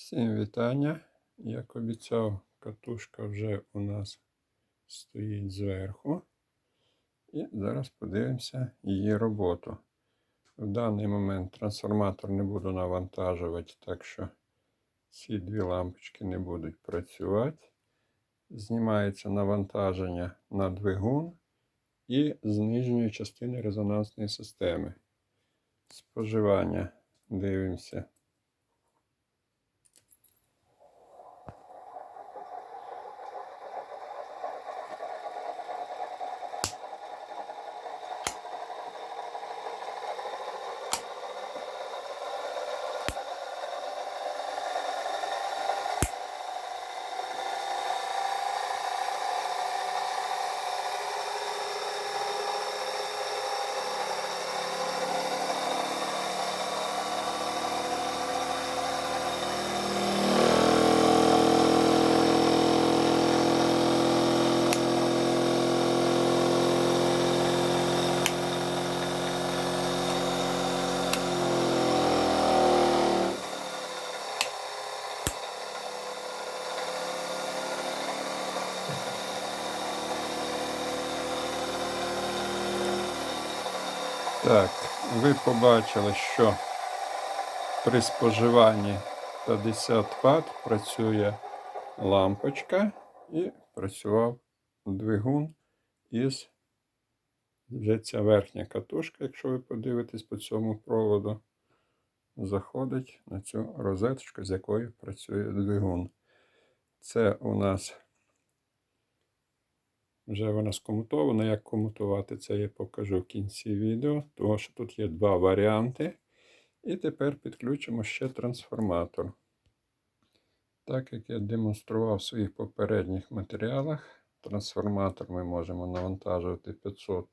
Всім вітання. Як обіцяв, катушка вже у нас стоїть зверху. І зараз подивимося її роботу. В даний момент трансформатор не буду навантажувати, так що ці дві лампочки не будуть працювати. Знімається навантаження на двигун і з нижньої частини резонансної системи. Споживання дивимося. Так, ви побачили, що при споживанні 50 Вт працює лампочка і працював двигун із вже ця верхня катушка, якщо ви подивитесь по цьому проводу, заходить на цю розеточку, з якою працює двигун. Це у нас вже вона скомутована. Як комутувати це я покажу в кінці відео, тому що тут є два варіанти. І тепер підключимо ще трансформатор. Так як я демонстрував в своїх попередніх матеріалах, трансформатор ми можемо навантажувати 500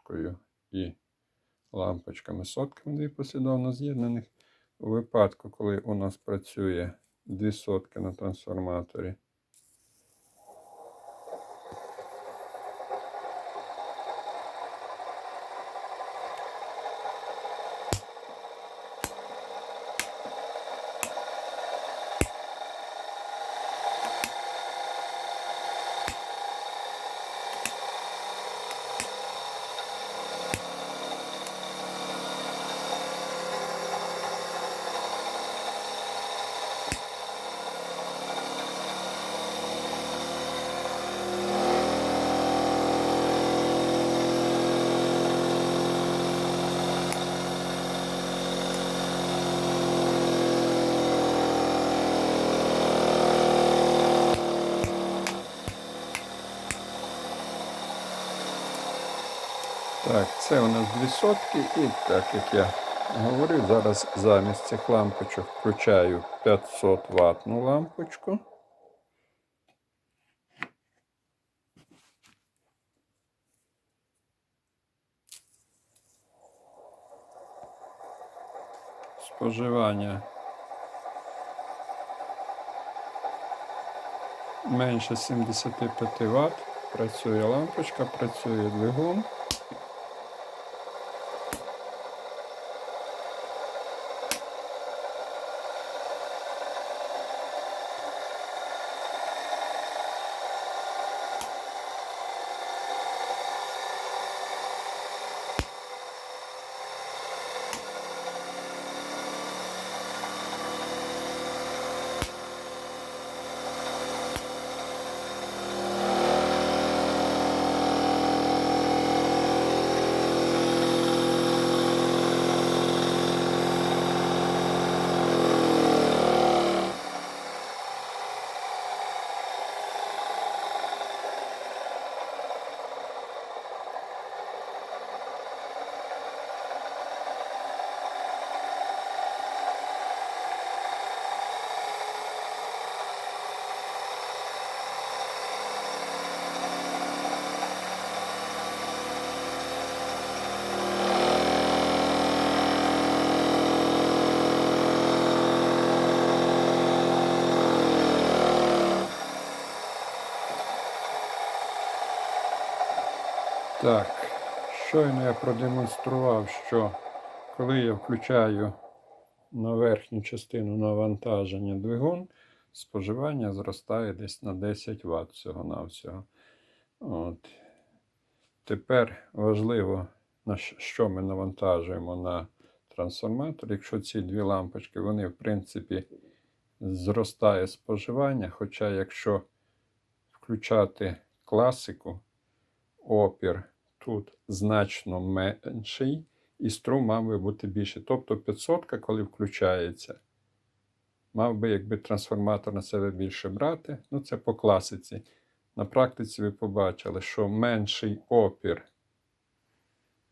і лампочками сотками дві послідовно з'єднаних. У випадку, коли у нас працює дві сотки на трансформаторі, Так, це у нас дві сотки, і так як я говорив, зараз замість цих лампочок включаю 500 ватну лампочку. Споживання менше 75 Вт. Працює лампочка, працює двигун. Так, щойно я продемонстрував, що коли я включаю на верхню частину навантаження двигун, споживання зростає десь на 10 Вт всього-навсього. От. Тепер важливо, на що ми навантажуємо на трансформатор. Якщо ці дві лампочки, вони, в принципі, зростає споживання. Хоча, якщо включати класику, опір тут значно менший, і струм мав би бути більший. Тобто 500, коли включається, мав би якби трансформатор на себе більше брати. Ну, це по класиці. На практиці ви побачили, що менший опір,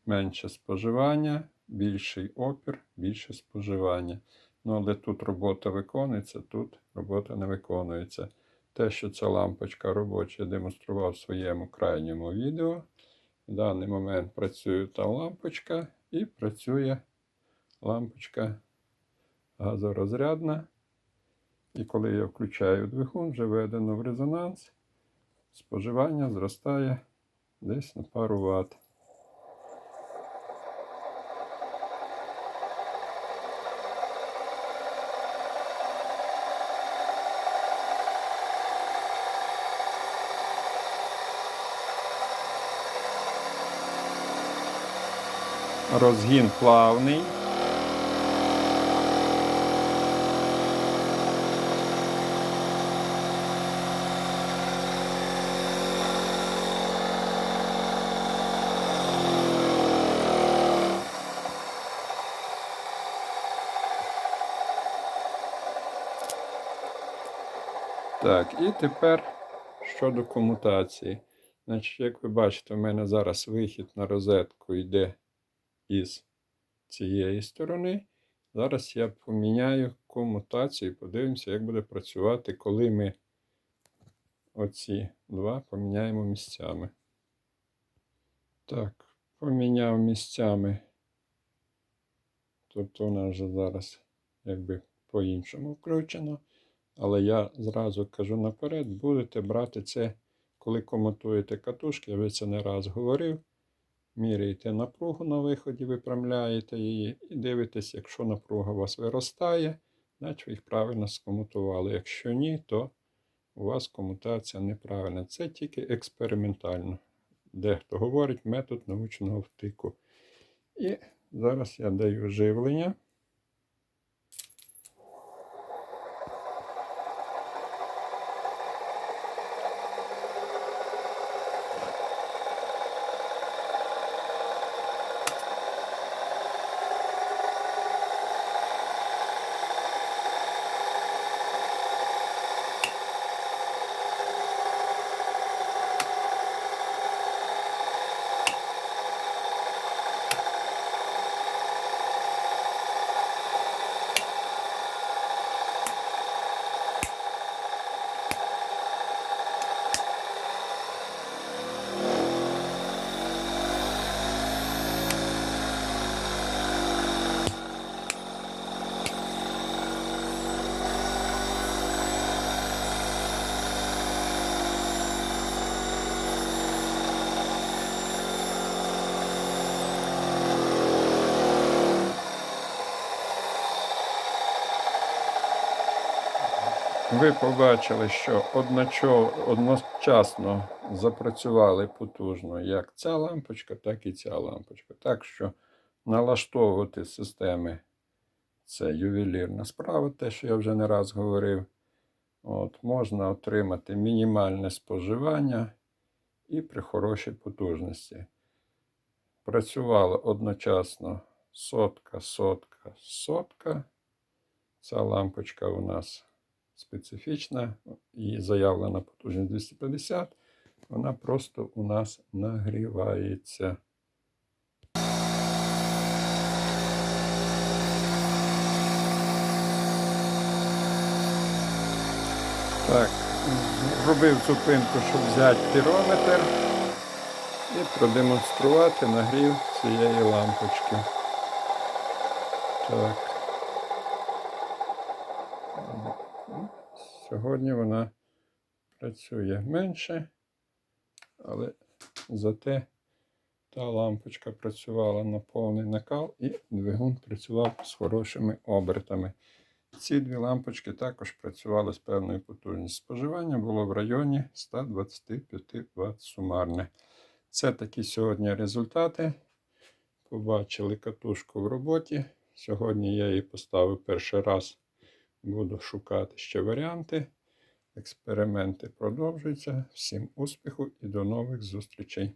менше споживання, більший опір, більше споживання. Ну, але тут робота виконується, тут робота не виконується. Те, що ця лампочка робоча, я демонстрував в своєму крайньому відео. В даний момент працює та лампочка і працює лампочка газорозрядна. І коли я включаю двигун, вже введено в резонанс, споживання зростає десь на пару ватт. Розгін плавний. Так, і тепер щодо комутації. Значить, як ви бачите, в мене зараз вихід на розетку йде із цієї сторони. Зараз я поміняю комутацію і подивимося, як буде працювати, коли ми оці два поміняємо місцями. Так, поміняв місцями. Тобто вона вже зараз якби по-іншому включено. Але я зразу кажу наперед, будете брати це, коли комутуєте катушки, я вже це не раз говорив. Міряєте напругу на виході, виправляєте її і дивитесь, якщо напруга у вас виростає, значить ви їх правильно скомутували. Якщо ні, то у вас комутація неправильна. Це тільки експериментально. Дехто говорить метод научного втику. І зараз я даю живлення. Ви побачили, що одночасно запрацювали потужно як ця лампочка, так і ця лампочка. Так що налаштовувати системи це ювелірна справа, те, що я вже не раз говорив. От, можна отримати мінімальне споживання і при хорошій потужності. Працювало одночасно сотка, сотка, сотка. Ця лампочка у нас специфічна і заявлена потужність 250, вона просто у нас нагрівається. Так, зробив зупинку, щоб взяти пірометр і продемонструвати нагрів цієї лампочки. Так. Сьогодні вона працює менше, але зате та лампочка працювала на повний накал і двигун працював з хорошими обертами. Ці дві лампочки також працювали з певною потужністю. Споживання було в районі 125 Вт сумарне. Це такі сьогодні результати. Побачили катушку в роботі. Сьогодні я її поставив перший раз. Буду шукати ще варіанти. Експерименти продовжуються. Всім успіху і до нових зустрічей!